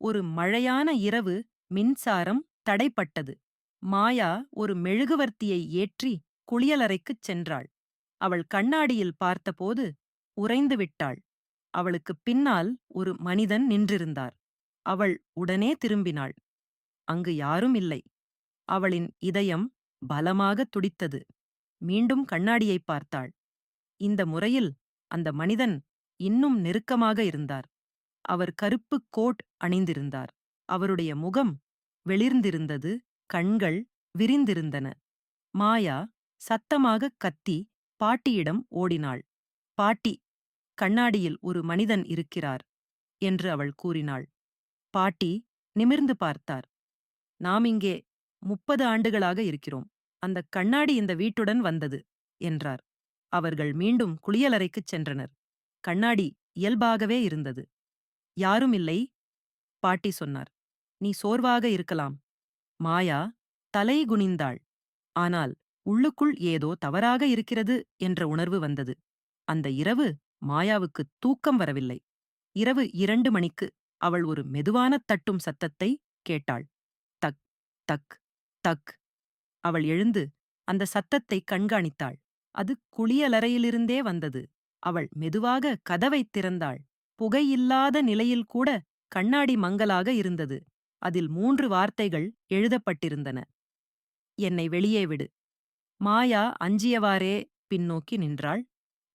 ஒரு மழையான இரவு மின்சாரம் தடைப்பட்டது. மாயா ஒரு மெழுகுவர்த்தியை ஏற்றி குளியலறைக்குச் சென்றாள். அவள் கண்ணாடியில் பார்த்தபோது உறைந்து விட்டாள். அவளுக்குப் பின்னால் ஒரு மனிதன் நின்றிருந்தார். அவள் உடனே திரும்பினாள். அங்கு யாரும் இல்லை. அவளின் இதயம் பலமாக துடித்தது. மீண்டும் கண்ணாடியைப் பார்த்தாள். இந்த முறையில் அந்த மனிதன் இன்னும் நெருக்கமாக இருந்தார். அவர் கருப்பு கோட் அணிந்திருந்தார். அவருடைய முகம் வெளிர்ந்திருந்தது கண்கள் விரிந்திருந்தன. மாயா சத்தமாகக் கத்தி பாட்டியிடம் ஓடினாள். பாட்டி கண்ணாடியில் ஒரு மனிதன் இருக்கிறார் என்று அவள் கூறினாள். பாட்டி நிமிர்ந்து பார்த்தார். நாம் இங்கே முப்பது ஆண்டுகளாக இருக்கிறோம். அந்த கண்ணாடி இந்த வீட்டுடன் வந்தது என்றார். அவர்கள் மீண்டும் குளியலறைக்குச் சென்றனர். கண்ணாடி இயல்பாகவே இருந்தது. யாரும் இல்லை? பாட்டி சொன்னார். நீ சோர்வாக இருக்கலாம். மாயா தலை குனிந்தாள். ஆனால் உள்ளுக்குள் ஏதோ தவறாக இருக்கிறது என்ற உணர்வு வந்தது. அந்த இரவு மாயாவுக்கு தூக்கம் வரவில்லை. இரவு இரண்டு மணிக்கு அவள் ஒரு மெதுவான தட்டும் சத்தத்தை கேட்டாள். தக் தக் தக் அவள் எழுந்து அந்த சத்தத்தை கண்காணித்தாள். அது குளியலறையிலிருந்தே வந்தது. அவள் மெதுவாக கதவைத் திறந்தாள். புகையில்லாத நிலையில் கூட கண்ணாடி மங்கலாக இருந்தது. அதில் மூன்று வார்த்தைகள் எழுதப்பட்டிருந்தன. என்னை வெளியே விடு. மாயா அஞ்சியவாறே பின்னோக்கி நின்றாள்.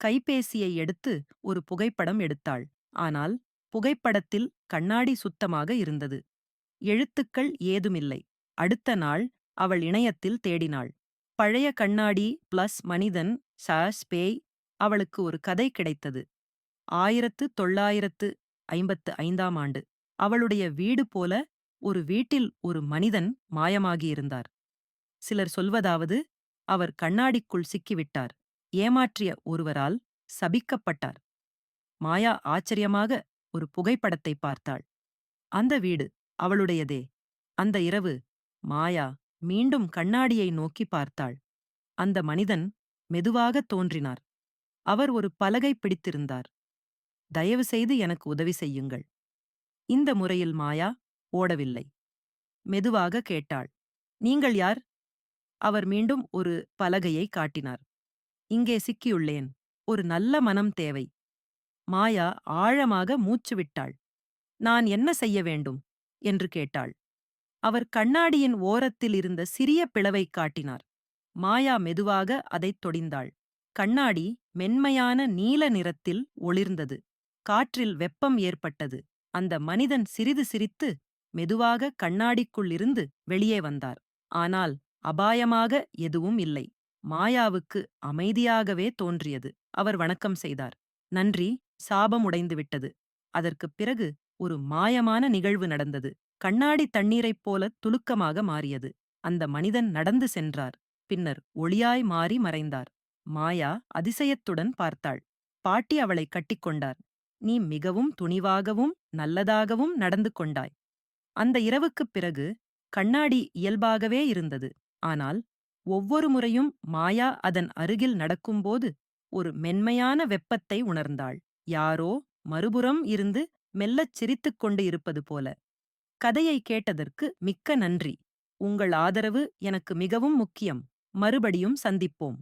கைபேசியை எடுத்து ஒரு புகைப்படம் எடுத்தாள். ஆனால் புகைப்படத்தில் கண்ணாடி சுத்தமாக இருந்தது. எழுத்துக்கள் ஏதுமில்லை. அடுத்த நாள் அவள் இணையத்தில் தேடினாள். பழைய கண்ணாடி பிளஸ் மனிதன் சாஸ் பேய் அவளுக்கு ஒரு கதை கிடைத்தது. ஆயிரத்து தொள்ளாயிரத்து ஐம்பத்து ஐந்தாம் ஆண்டு. அவளுடைய வீடு போல ஒரு வீட்டில் ஒரு மனிதன் மாயமாகியிருந்தார் சிலர் சொல்வதாவது அவர் கண்ணாடிக்குள் சிக்கிவிட்டார். ஏமாற்றிய ஒருவரால் சபிக்கப்பட்டார். மாயா ஆச்சரியமாக ஒரு புகைப்படத்தை பார்த்தாள். அந்த வீடு அவளுடையதே. அந்த இரவு மாயா மீண்டும் கண்ணாடியை நோக்கி பார்த்தாள். அந்த மனிதன் மெதுவாக தோன்றினார். அவர் ஒரு பலகை பிடித்திருந்தார். தயவு செய்து எனக்கு உதவி செய்யுங்கள். இந்த முறையில் மாயா ஓடவில்லை. மெதுவாக கேட்டாள். நீங்கள் யார்? அவர் மீண்டும் ஒரு பலகையை காட்டினார். இங்கே சிக்கியுள்ளேன். ஒரு நல்ல மனம் தேவை. மாயா ஆழமாக மூச்சு விட்டாள். நான் என்ன செய்ய வேண்டும்? என்று கேட்டாள். அவர் கண்ணாடியின் ஓரத்தில் இருந்த சிறிய பிளவைக் காட்டினார். மாயா மெதுவாக அதைத் தொடிந்தாள். கண்ணாடி மென்மையான நீல நிறத்தில் ஒளிர்ந்தது. காற்றில் வெப்பம் ஏற்பட்டது. அந்த மனிதன் சிறிது சிரித்து மெதுவாக கண்ணாடிக்குள்ளிருந்து வெளியே வந்தார். ஆனால் அபாயமாக எதுவும் இல்லை. மாயாவுக்கு அமைதியாகவே தோன்றியது. அவர் வணக்கம் செய்தார். நன்றி. சாபம் உடைந்துவிட்டது. அதற்குப் பிறகு ஒரு மாயமான நிகழ்வு நடந்தது. கண்ணாடி தண்ணீரைப் போல துலுக்கமாக மாறியது. அந்த மனிதன் நடந்து சென்றார். பின்னர் ஒளியாய் மாறி மறைந்தார். மாயா அதிசயத்துடன் பார்த்தாள். பாட்டி அவளை கட்டிக்கொண்டார் நீ மிகவும் துணிவாகவும் நல்லதாகவும் நடந்து கொண்டாய். அந்த இரவுக்குப் பிறகு கண்ணாடி இயல்பாகவே இருந்தது. ஆனால் ஒவ்வொரு முறையும் மாயா அதன் அருகில் நடக்கும்போது ஒரு மென்மையான வெப்பத்தை உணர்ந்தாள். யாரோ மறுபுறம் இருந்து மெல்லச் சிரித்துக் கொண்டு இருப்பது போல. கதையை கேட்டதற்கு மிக்க நன்றி. உங்கள் ஆதரவு எனக்கு மிகவும் முக்கியம். மறுபடியும் சந்திப்போம்.